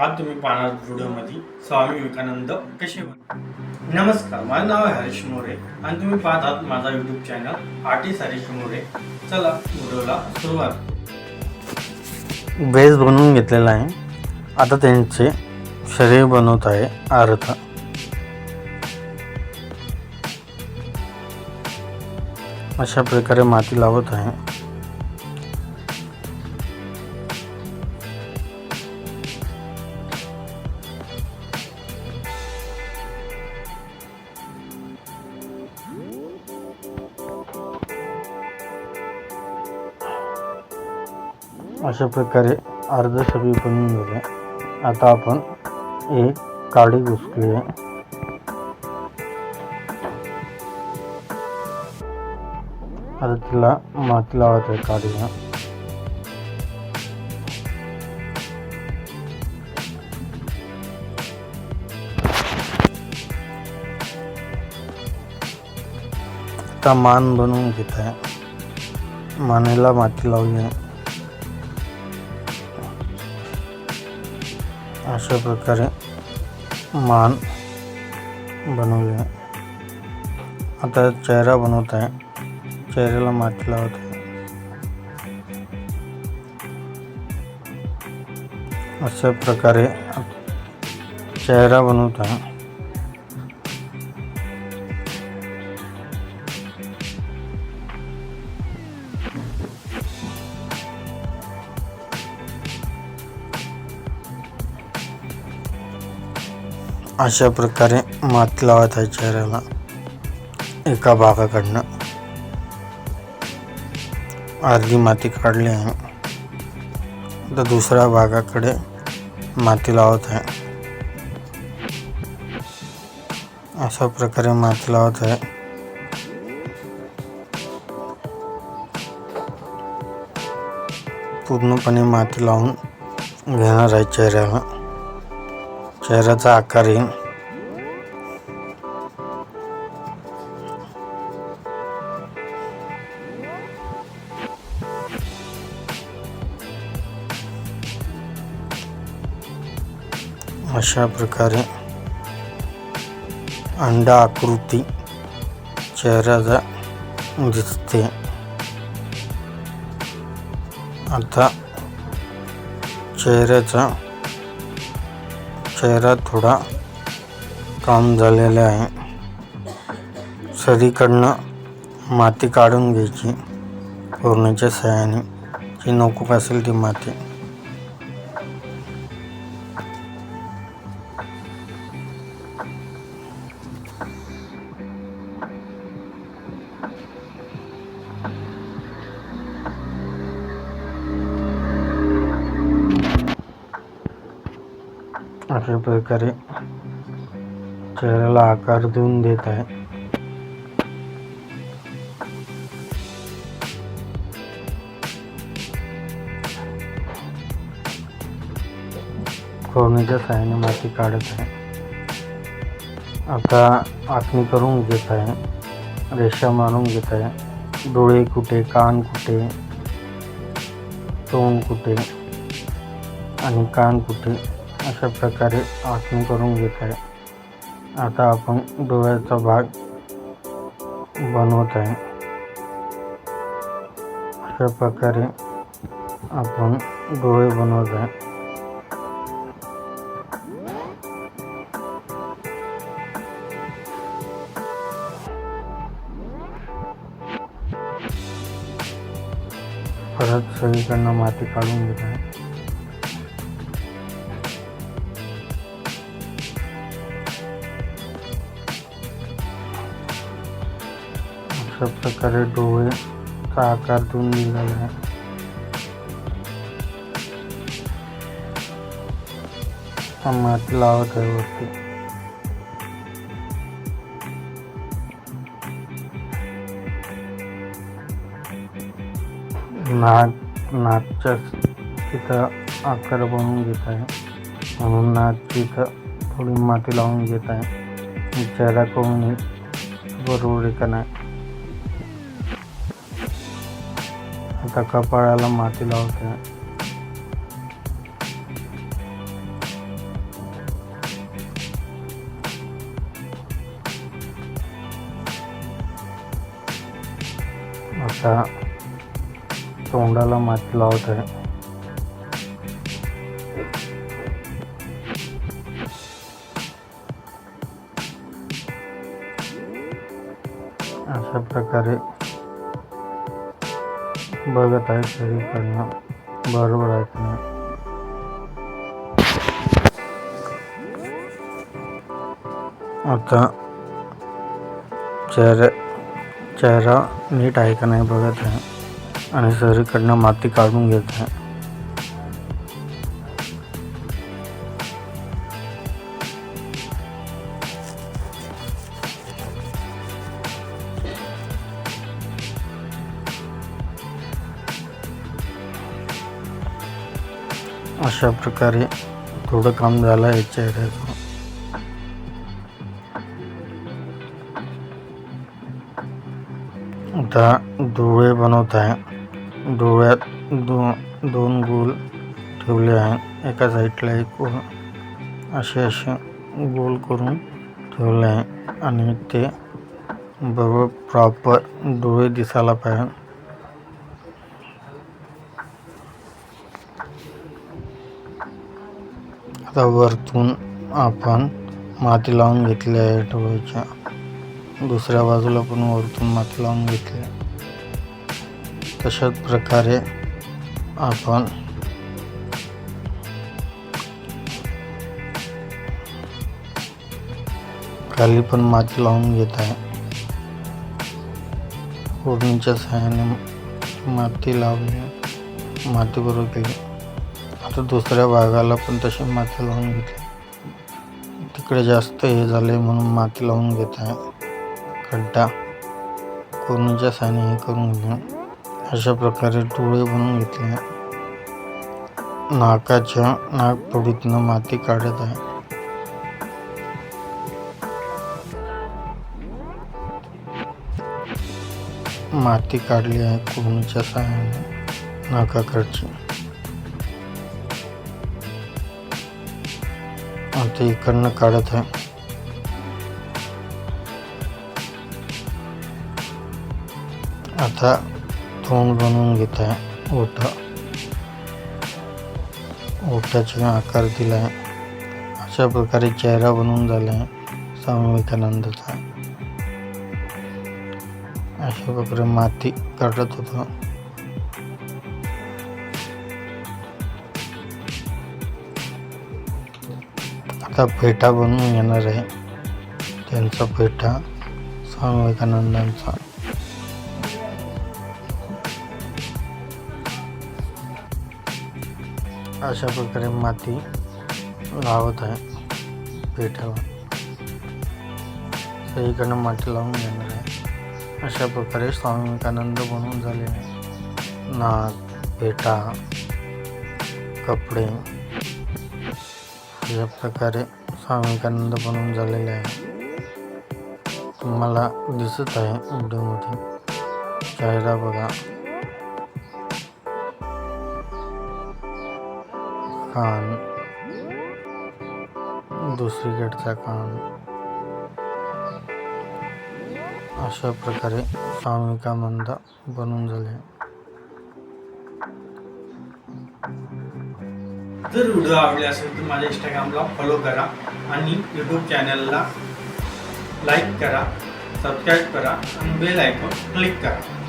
आज तुम्ही पाहणार व्हिडिओमध्ये स्वामी विवेकानंद कसे नमस्कार माझं नाव आहे हरीश मोरे आणि तुम्ही पाहत आहात माझा YouTube channel artist Harish More. चला व्हिडिओला सुरुवात बेस बनवून घेतलेला आहे. आता त्यांचे शरीर बनवत आहे अर्थ अशा प्रकारे माती लावत आहे. अशा प्रकारे अर्ध सगळी बनवून गेले आता आपण एक काडी घुसली आता तिला माती लावत आहे आता मान बनवून घेत आहे. मानेला माती लावली आहे अशा प्रकार मान बन आता चेहरा बनता है, चेहरे माती लावत अशा प्रकारे चेहरा बनता आहे अशा प्रकारे माती लावत आहे चेहऱ्याला. एका भागाकडनं. अर्धी माती काढली आहे. तर दुसऱ्या भागाकडे माती लावत आहे अशा प्रकारे माती लावत आहे पूर्णपणे माती लावून घेणार आहे चेहऱ्याला. चेहऱ्याचा आकार येईल अशा प्रकारे अंडा आकृती चेहऱ्याचा दिसते आता चेहऱ्याचा चेहरा थोडा काम झालेला आहे. सरीकडनं माती काढून घ्यायची. पूर्णच्या सहाय्याने. जी नको असेल ती माती. अशा प्रकारे चेहऱ्याला आकार देऊन देत आहे माती काढत आहे आता आखणी करून घेत आहे रेषा मारून घेत आहे डोळे कुठे कान कुठे तोंड कुठे आणि कान कुठे अशा प्रकारे आसन करून घेत आहे. आता आपण डोळ्याचा भाग बनवत आहे. अशा प्रकारे आपण डोळे बनवत आहे. परत सगळीकडनं माती काढून घेत आहे. अशा प्रकारे डोळेचा आकार देऊन दिलेला आहे हा माती लावत आहे वरती तिथं आकार बनवून घेत आहे म्हणून नाक तिथं थोडी माती लावून घेत आहे चेहरा करून बरोबर का नाही आता कपाळाला माती लावते. आता तोंडाला माती लावत. आहे अशा प्रकारे बघत आहे करना। बरोबर आहे की नाही आता चेहरे चेहरा नीट आहे का नाही बघत आहे आणि सरीकडनं माती काढून घेत आहे अशा प्रकारे थोडं काम झालं आहे चेहऱ्याचं. आता डोळे बनवत आहे. डोळ्यात दो दोन गोल ठेवले आहे. एका साईडला एक गोल असे असे गोल करून ठेवले आहे. आणि ते बरोबर प्रॉपर डोळे दिसायला पाहिजे. आता वरतून माती लावून घेतली दुसऱ्या बाजूला पण वरतून माती लावून घेतली तशाच प्रकारे आपण खाली पण माती लावून घेत आहे. फोडणीच्या सहाय्याने माती लावली माती बरोबर केली आता दुसऱ्या भागाला पण तशी माती लावून घेतली तिकडे जास्त हे झाले म्हणून माती लावून घेत आहे. खड्डा कोरणीच्या साने हे करून घेऊन अशा प्रकारे डोळे बनवून घेतले नाकाच्या नागपुडीतनं माती काढत आहे. माती काढली आहे कोरणीच्या साहाय्याने. नाकाकडची. आता इकडनं काढत आहे आता तोंड बनवून घेत आहे ओठ ओठाचे आकार दिला आहे अशा प्रकारे चेहरा बनवून झाला आहे स्वामी विवेकानंदाचा अशा प्रकारे माती काढत होतो आता पेठा बनवून येणार आहे. त्यांचा पेठा स्वामी विवेकानंदांचा. अशा प्रकारे माती लावत आहे पेठावर. सगळीकडनं माती लावून घेणार आहे. अशा प्रकारे स्वामी विवेकानंद बनवून झाले आहे नाक पेटा कपडे अशा प्रकारे स्वामी विवेकानंद बनवून झालेले आहे तुम्हाला दिसत आहे व्हिडिओमध्ये चेहरा बघा. कान. दुसरीकडचा कान. अशा प्रकारे स्वामी विवेकानंद बनवून झाले जर व्हिडिओ आवडले असेल तर माझ्या इंस्टाग्रामला फॉलो करा आणि यूट्यूब चॅनलला लाईक करा सबस्क्राईब करा आणि बेल आयकॉन क्लिक करा.